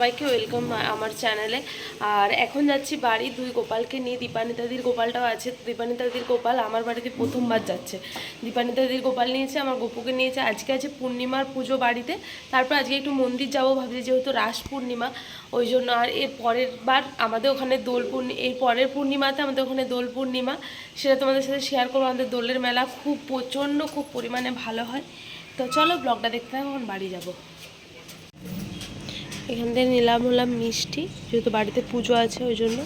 সবাইকে ওয়েলকাম আমার চ্যানেলে আর এখন যাচ্ছি বাড়ি দুই গোপালকে নিয়ে। দীপানিতাদির গোপালটাও আছে। দীপানিতাদির গোপাল আমার বাড়িতে প্রথমবার যাচ্ছে। দীপানিতাদির গোপাল নিয়েছে, আমার গোপুকে নিয়েছে। আজকে আছে পূর্ণিমার পুজো বাড়িতে। তারপর আজকে একটু মন্দির যাব ভাবছি, যেহেতু রাস পূর্ণিমা, ওই জন্য। আর এর পরের বার আমাদের ওখানে দোল পূর্ণি এই পরের পূর্ণিমাতে আমাদের ওখানে দোল পূর্ণিমা। সেটা তোমাদের সাথে শেয়ার করব। আমাদের দোলের মেলা খুব প্রচণ্ড, খুব পরিমাণে ভালো হয়। তো চলো ব্লগটা দেখতে এখন বাড়ি যাব। এখান থেকে নিলাম হলাম মিষ্টি যেহেতু বাড়িতে পুজো আছে ওই জন্য।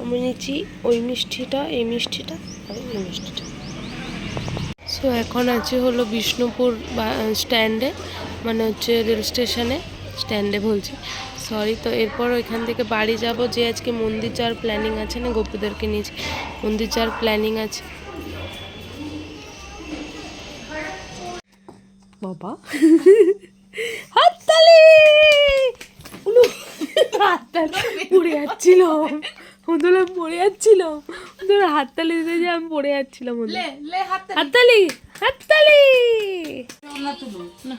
আমি নিচ্ছি ওই মিষ্টিটা এই মিষ্টিটা আর এই মিষ্টিটা। সো এখন আছে হলো বিষ্ণুপুর স্ট্যান্ডে মানে হচ্ছে রেল স্টেশনে স্ট্যান্ডে বলছি। সরি তো এরপর ওইখান থেকে বাড়ি যাব যে আজকে মন্দির যাওয়ার প্ল্যানিং আছে না গোপুদেরকে নিয়েছি মন্দির যাওয়ার প্ল্যানিং আছে। বাবা। উলু হাততালি পড়ে যাচ্ছিলাম। ওদের পড়ে যাচ্ছিলাম। ওদের হাততালি দিতে যে আমি পড়ে যাচ্ছিলাম ওদের হাততালি। হাততালি না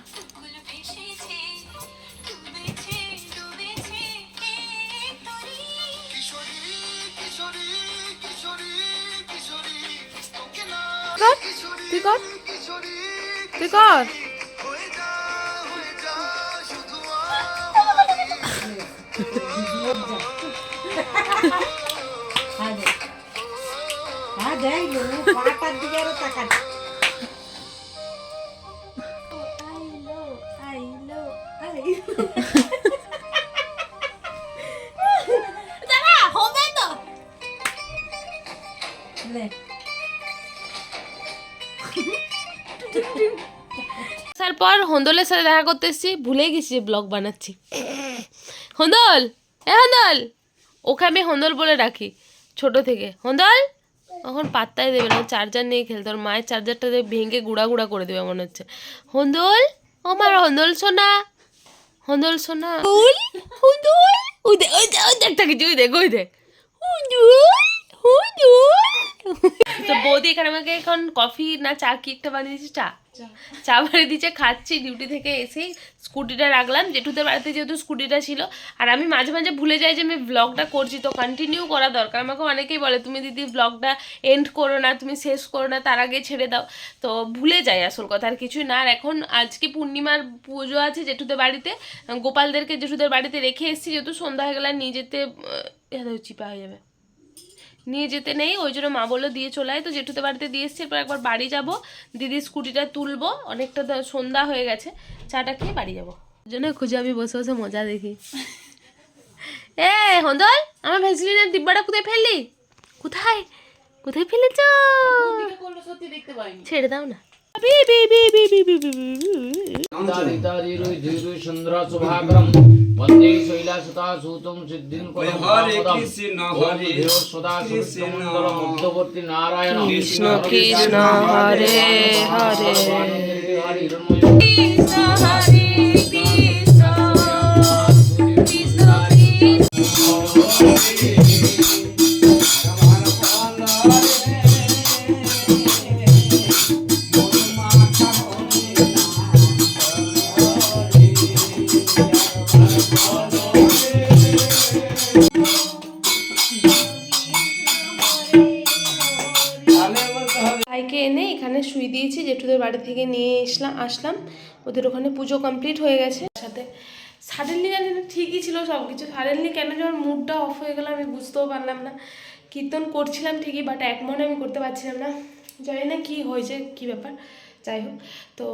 তুই কর তুই কর। তারপর হন্দলের সাথে দেখা করতে এসেছি ভুলে গেছি ব্লগ বানাচ্ছি। হন্দল! হ্যাঁ হন্দল! ওকে আমি হন্দল বলে রাখি ছোট থেকে। হন্দল? এখন পাত্তাই দেবে না চার্জার নিয়ে খেলতে ওর মায়ের চার্জারটা ভেঙে গুঁড়া গুঁড়া করে দেবে মনে হচ্ছে। হন্দল? আমার হন্দল সোনা হন্দল সোনা হন্দল? ওই দেখ ওই দেখ ওই দেখ কিছু ওই দেখ ওই দেখ বৌদি এখানে আমাকে এখন কফি না চা কি একটা বানিয়ে দিয়েছে? চা। চা। বানিয়ে দিচ্ছে খাচ্ছি ডিউটি থেকে এসেই স্কুটিটা রাখলাম। জেঠুদের বাড়িতে যেহেতু স্কুটিটা ছিল আর আমি মাঝে মাঝে ভুলে যাই যে আমি ব্লগটা করছি তো কন্টিনিউ করা দরকার। আমাকে অনেকেই বলে তুমি দিদি ব্লগটা এন্ড করো না তুমি শেষ করো না তার আগে ছেড়ে দাও। তো ভুলে যাই আসল কথা আর কিছুই না। আর এখন আজকে পূর্ণিমার পুজো আছে জেঠুদের বাড়িতে। গোপালদেরকে জেঠুদের বাড়িতে রেখে এসেছি যেহেতু সন্ধ্যা হয়ে গেলে নিয়ে যেতে চিপা হয়ে যাবে। নিয়ে যেতে নেই ওই জন্য মা বলল দিয়ে চলে আয় তো জেঠুতে বাড়িতে দিয়ে এসছি এরপর একবার বাড়ি যাব দিদি স্কুটিটা তুলবো অনেকটা সন্ধ্যা হয়ে গেছে চাটা খেয়ে বাড়ি যাব ওই জন্য খুঁজে আমি বসে বসে মজা দেখি এ হন্দল আমার ভ্যাসলিনের ডিব্বাটা কোথায় ফেললি কোথায় কোথায় ফেলেছ ছেড়ে দাও না বি বি বি বি বি বি বি বি বন্দে শৈলাসুতা সুতং সিদ্ধিং সদা সুন্দর মধ্যবর্তী নারায়ণ কৃষ্ণ কৃষ্ণ হরে হরে হরে এনে এখানে শুই দিয়েছি, জেঠুদের বাড়ি থেকে নিয়ে এসলাম, আসলাম। ওদের ওখানে পুজো কমপ্লিট হয়ে গেছে। সাথে সাডেনলি জানি ঠিকই ছিল সব কিছু সাডেনলি কেন যে আমার মুডটা অফ হয়ে গেল, আমি বুঝতেও পারলাম না। কীর্তন করছিলাম ঠিকই বাট এক মনে আমি করতে পারছিলাম না। জানি না কী হয়েছে, কী ব্যাপার, যাই হোক। তো,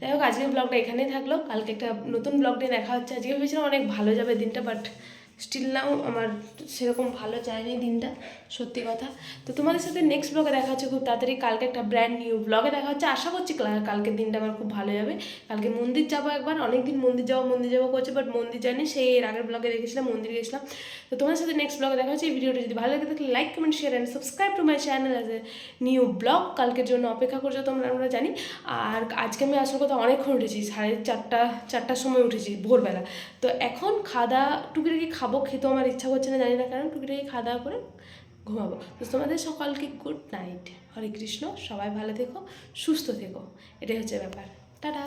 যাই হোক, আজকের ব্লগটা এখানেই থাকল। কালকে একটা নতুন ব্লগ দেখা হচ্ছে। আজকে ভেবেছিলাম অনেক ভালো যাবে দিনটা বাট স্টিল নাও আমার সেরকম ভালো যায়নি দিনটা, সত্যি কথা। তো তোমাদের সাথে নেক্সট ব্লগে দেখা হচ্ছে খুব তাড়াতাড়ি। কালকে একটা ব্র্যান্ড নিউ ব্লগে দেখা হচ্ছে। আশা করছি ক্লা- কালকের দিনটা আমার খুব ভালো যাবে। কালকে মন্দির যাব একবার। অনেকদিন মন্দির যাব মন্দির যাব করছে বাট মন্দির জানি সেই এর আগের ব্লগে দেখেছিলাম, মন্দির গেছিলাম। তো তোমাদের সাথে নেক্সট ব্লগে দেখা হচ্ছে। এই ভিডিওটা যদি ভালো লাগে থাকলে like comment share and subscribe to my channel as a new blog কালকের জন্য অপেক্ষা করছ তোমরা, আমরা জানি। আর আজকে আমি আসল কথা অনেকক্ষণ উঠেছি। সাড়ে চারটা চারটার সময় উঠেছি ভোরবেলা। তো এখন খাওয়া দাওয়া টুকিটাকি খাব, খেতেও আমার ইচ্ছা করছে না, জানি না কারণ টুকিটাকি খাওয়া দাওয়া করে ঘুমাবো। তো তোমাদের সকালকে গুড নাইট হরে কৃষ্ণ, সবাই ভালো থেকো, সুস্থ থেকো। এটাই হচ্ছে ব্যাপার। টাটা।